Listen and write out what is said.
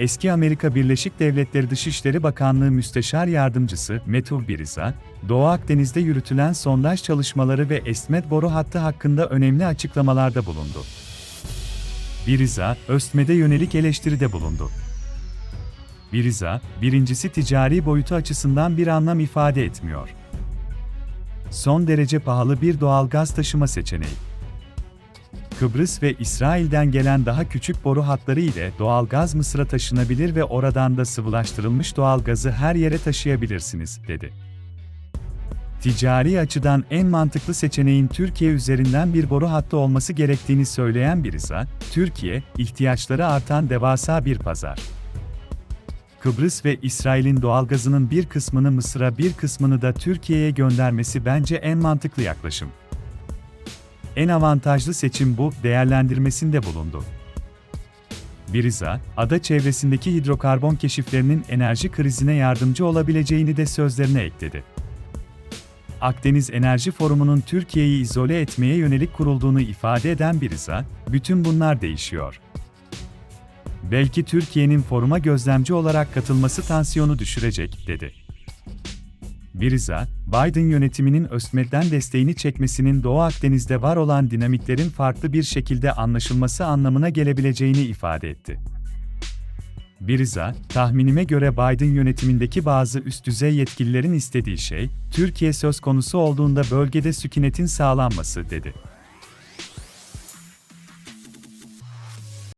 eski Amerika Birleşik Devletleri Dışişleri Bakanlığı Müsteşar Yardımcısı Metuh Biriza, Doğu Akdeniz'de yürütülen sondaj çalışmaları ve Esmet boru hattı hakkında önemli açıklamalarda bulundu. Biriza, ÖSTME'de yönelik eleştiride bulundu. Biriza, birincisi ticari boyutu açısından bir anlam ifade etmiyor. Son derece pahalı bir doğal gaz taşıma seçeneği. Kıbrıs ve İsrail'den gelen daha küçük boru hatları ile doğal gaz Mısır'a taşınabilir ve oradan da sıvılaştırılmış doğal gazı her yere taşıyabilirsiniz, dedi. Ticari açıdan en mantıklı seçeneğin Türkiye üzerinden bir boru hattı olması gerektiğini söyleyen Biriza, Türkiye, ihtiyaçları artan devasa bir pazar. Kıbrıs ve İsrail'in doğalgazının bir kısmını Mısır'a bir kısmını da Türkiye'ye göndermesi bence en mantıklı yaklaşım. En avantajlı seçim bu, değerlendirmesinde bulundu. Biriza, ada çevresindeki hidrokarbon keşiflerinin enerji krizine yardımcı olabileceğini de sözlerine ekledi. Akdeniz Enerji Forumu'nun Türkiye'yi izole etmeye yönelik kurulduğunu ifade eden Biriza, bütün bunlar değişiyor. Belki Türkiye'nin foruma gözlemci olarak katılması tansiyonu düşürecek, dedi. Biriza, Biden yönetiminin ÖSMED'den desteğini çekmesinin Doğu Akdeniz'de var olan dinamiklerin farklı bir şekilde anlaşılması anlamına gelebileceğini ifade etti. Biriza, tahminime göre Biden yönetimindeki bazı üst düzey yetkililerin istediği şey, Türkiye söz konusu olduğunda bölgede sükunetin sağlanması, dedi.